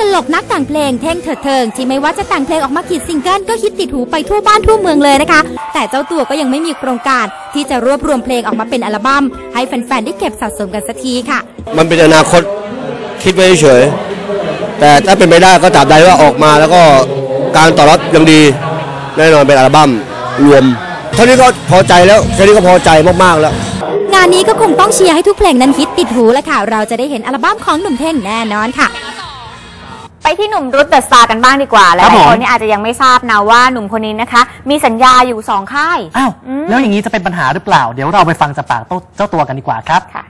ตลกนักแต่งเพลงเท่งเถิดเทิงที่ไม่ว่าจะแต่งเพลงออกมากี่ซิงเกิลก็ฮิตติดหูไปทั่วบ้านทั่วเมืองเลยนะคะ แต่เจ้าตัวก็ยังไม่มีโครงการ ที่จะรวบรวมเพลงออกมาเป็นอัลบั้มให้แฟนๆได้เก็บสะสมกันสักทีค่ะ มันเป็นอนาคตคิดไว้เฉยๆแต่ถ้าเป็นไปได้ก็ตราบใดว่าออกมาแล้วก็การตอบรับยังดีแน่นอนเป็นอัลบั้มรวมเท่านี้ก็พอใจแล้วแค่นี้ก็พอใจมากๆแล้วงานนี้ก็คงต้องเชียร์ให้ทุกเพลงนั้นฮิตติดหูแล้วค่ะ เราจะได้เห็นอัลบั้มของหนุ่มเท่งแน่นอนค่ะ ไปที่หนุ่มรุตเดอะสตาร์กันบ้างดีกว่าหครัลาบยผมๆคนนี่อาจจะยังไม่ทราบนะว่าหนุ่มคนนี้นะคะ มีสัญญาอยู่สองค่ายอ้าวแล้วอย่างนี้จะเป็นปัญหาหรือเปล่า เดี๋ยวเราไปฟังจากปากเจ้าตัวกันดีกว่าครับค่ะ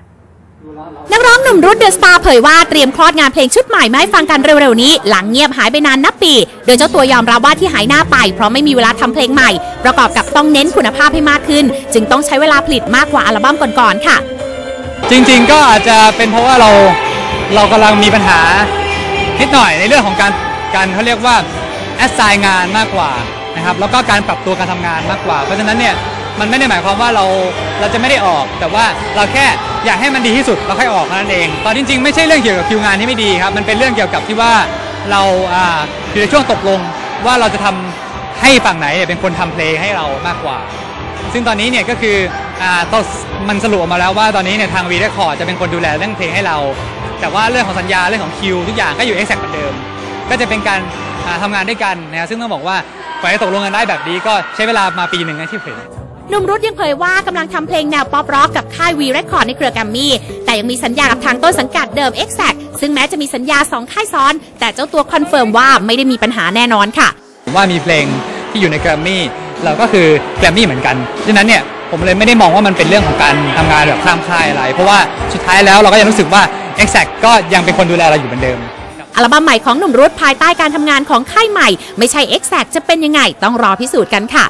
นักร้องหนุ่มรุ่นเดอะสตาร์เผยว่าเตรียมคลอดงานเพลงชุดใหม่มาให้ฟังกันเร็วๆนี้ หลังเงียบหายไปนานนับปี โดยเจ้าตัวยอมรับว่าที่หายหน้าไปเพราะไม่มีเวลาทำเพลงใหม่ ประกอบกับต้องเน้นคุณภาพให้มากขึ้น จึงต้องใช้เวลาผลิตมากกว่าอัลบั้มก่อนๆค่ะ จริงๆก็อาจจะเป็นเพราะว่าเราเรากำลังมีปัญหา นิดหน่อยในเรื่องของการการเขาเรียกว่าแอสไซน์งานมากกว่านะครับแล้วก็การปรับตัวการทำงานมากกว่า เพราะฉะนั้นเนี่ยมันไม่ได้หมายความว่าเราเราจะไม่ได้ออก แต่ว่าเราแค่อยากให้มันดีที่สุดเราค่อยออกเท่านั้นเองตอนจริงๆไม่ใช่เรื่องเกี่ยวกับคิวงานที่ไม่ดีครับมันเป็นเรื่องเกี่ยวกับที่ว่าเราอ่าอยู่ในช่วงตกลงว่าเราจะทำให้ฝั่งไหนเป็นคนทำเพลงให้เรามากกว่า ซึ่งตอนนี้เนี่ยก็คืออ่ามันสรุปมาแล้วว่าตอนนี้เนี่ยทางวีเรคคอร์ดจะเป็นคนดูแลเรื่องเพลงให้เรา แต่ว่าเรื่องของสัญญาเรื่องของคิวทุกอย่างก็อยู่ exact เหมือนเดิม ก็จะเป็นการอ่าทำงานด้วยกันนะครับซึ่งต้องบอกว่ากว่าจะตกลงกันได้แบบนี้ก็ใช้เวลามาปีหนึ่งนะที่เผยหนุ่มรุ่ยังเผยว่ากำลังทำเพลงแนวป๊อปร็อกกับค่ายวีเรคคอร์ดในเครือแกรมมี่ แต่ยังมีสัญญากับทางต้นสังกัดเดิม e x a c t ซึ่งแม้จะมีสัญญาสองค่ายซ้อน แต่เจ้าตัวคอนเฟิร์มว่าไม่ได้มีปัญหาแน่นอนค่ะ ผมว่ามีเพลงที่อยู่ในแกรมมี่เราก็คือแกรมมี่เหมือนกันดังนั้นเนี่ยผมเลยไม่ได้มองว่ามันเป็นเรื่องของการทำงานแบบข้ามค่ายอะไร เพราะว่าสุดท้ายแล้วเราก็ยังรู้สึกว่า exact ก็ยังเป็นคนดูแลเราอยู่เหมือนเดิม อัลบั้มใหม่ของหนุ่มรุ่ภายใต้การทำงานของค่ายใหม่ ไม่ใช่ e x a c t จะเป็นยังไง ต้องรอพิสูจน์กันค่ะ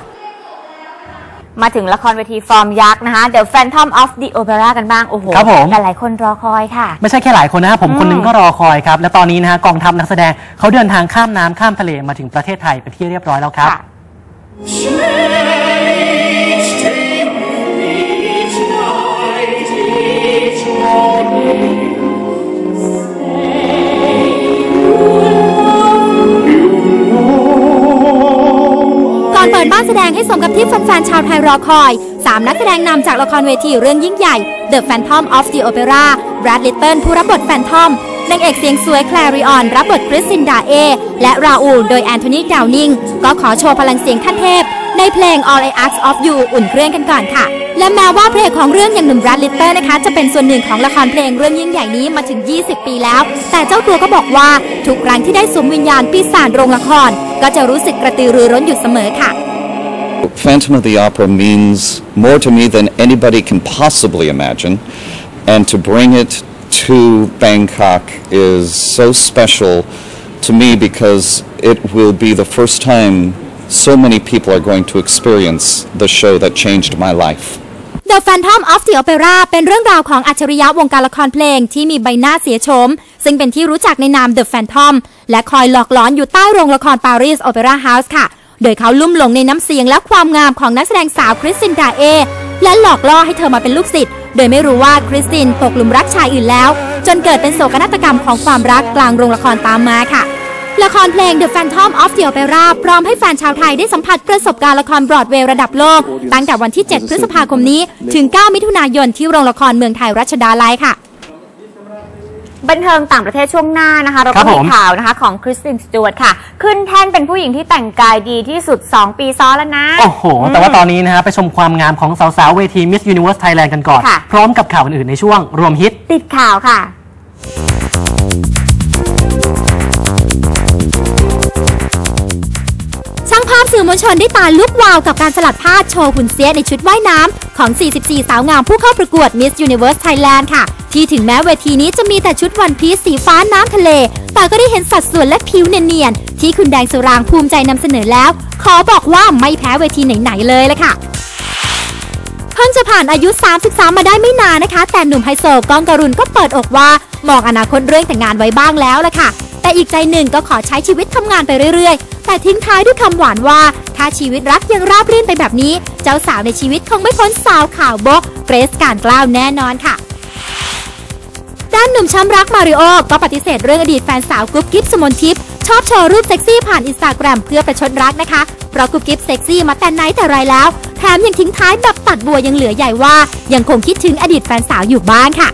มาถึงละครเวทีฟอร์มยักษ์นะคะ The Phantom of the Opera กันบ้าง โอ้โหครับผมหลายๆคนรอคอยค่ะ ไม่ใช่แค่หลายคนนะครับผมอืมคนหนึงก็รอคอยครับ และตอนนี้นะฮะกองทัพนักแสดงเขาเดินทางข้ามน้ำข้ามทะเลมาถึงประเทศไทยเป็นที่เรียบร้อยแล้วครับ ค่ะก่ สดงให้สมกับที่แฟนๆชาวไทยรอคอย 3 นักแสดงนำจากละครเวทีเรื่องยิ่งใหญ่ The Phantom of the Opera แบรดลิตเติลผู้รับบทแฟนทอมนางเอกเสียงสวยแคลริออน รับบทคริสซินดาเอ และราอูลโดยแอนโทนีดาวนิง ก็ขอโชว์พลังเสียงขั้นเทพ ในเพลง All I Ask of You อุ่นเครื่องกันก่อนค่ะ และแม้ว่าเพลงของเรื่องอย่างหนุ่มแบรดลิตเติลนะคะ จะเป็นส่วนหนึ่งของละครเพลงเรื่องยิ่งใหญ่นี้มาถึง 20 ปีแล้ว แต่เจ้าตัวก็บอกว่า ทุกครั้งที่ได้สวมวิญญาณปีศาจโรงละคร ก็จะรู้สึกกระตือรือร้นอยู่เสมอค่ะ Phantom of the Opera means more to me than anybody can possibly imagine. And to bring it to Bangkok is so special to me because it will be the first time so many people are going to experience the show that changed my life. The Phantom of the Opera เป็นเรื่องราวของอัจฉริยะวงการละครเพลงที่มีใบหน้าเสียโฉม ซึ่งเป็นที่รู้จักในนาม The Phantom และคอยหลอกหลอนอยู่ใต้โรงละครปารีสโอเปร่าเฮาส์ค่ะ โดยเขาลุ่มหลงในน้ำเสียงและความงามของนักแสดงสาวคริสตินดาเอ และหลอกล่อให้เธอมาเป็นลูกศิษย์โดยไม่รู้ว่าคริสตินตกหลุมรักชายอื่นแล้ว จนเกิดเป็นโศกนาฏกรรมของความรักกลางโรงละครตามมาค่ะ ละครเพลง The Phantom of the Opera พร้อมให้แฟนชาวไทยได้สัมผัสประสบการณ์ละครบรอดเวย์ระดับโลก ตั้งแต่วันที่ 7 พฤษภาคมนี้ ถึง 9 มิถุนายนที่โรงละครเมืองไทยรัชดาลัยค่ะ บันเทิงต่างประเทศช่วงหน้านะคะ เราครัก็บมีผมข่าวนะคะของคริสตินสจวตค่ะ ขึ้นแท่นเป็นผู้หญิงที่แต่งกายดีที่สุด 2 ปีซ้อนแล้วนะ โอ้โห แต่ว่าตอนนี้นะฮะไปชมความงามของสาวๆเวที Miss Universe Thailand กันก่อนค่ะพร้อมกับข่าวอื่นๆในช่วงรวมฮิตติดข่าวค่ะช่างภาพสื่อมวลชนได้ตาลุกวาวกับการสลัดผ้าโชว์หุ่นเสียในชุดว่ายน้ำของ 44 สาวงามผู้เข้าประกวด Miss Universe Thailand ค่ะ ที่ถึงแม้เวทีนี้จะมีแต่ชุดวันพีซสีฟ้าน้ำทะเล แต่ก็ได้เห็นสัดส่วนและผิวเนียนๆ ที่คุณแดงสุรางภูมิใจนำเสนอแล้ว ขอบอกว่าไม่แพ้เวทีไหนๆเลยละค่ะเพิ่งจะผ่านอายุ 33 มาได้ไม่นานนะคะ แต่หนุ่มไฮโซก้องกรุณก็เปิดอกว่ามองอนาคตเรื่องแต่งงานไว้บ้างแล้วละค่ะ แต่อีกใจหนึ่งก็ขอใช้ชีวิตทำงานไปเรื่อยๆ แต่ทิ้งท้ายด้วยคำหวานว่า ถ้าชีวิตรักยังราบรื่นไปแบบนี้ เจ้าสาวในชีวิตคงไม่พ้นสาวข่าวบกเกรซการกล้าวแน่นอนค่ะ หนุ่มช้ำรักมาริโอก็ปฏิเสธเรื่องอดีตแฟนสาวกุ๊บกิ๊บสมนทิพย์ชอบโชว์รูปเซ็กซี่ผ่านอินสตาแกรมเพื่อประชดรักนะคะ เพราะกุ๊บกิ๊บเซ็กซี่มาแต่ไหนแต่ไรแล้ว แถมยังทิ้งท้ายแบบตัดบัวยังเหลือใหญ่ว่า ยังคงคิดถึงอดีตแฟนสาวอยู่บ้านค่ะ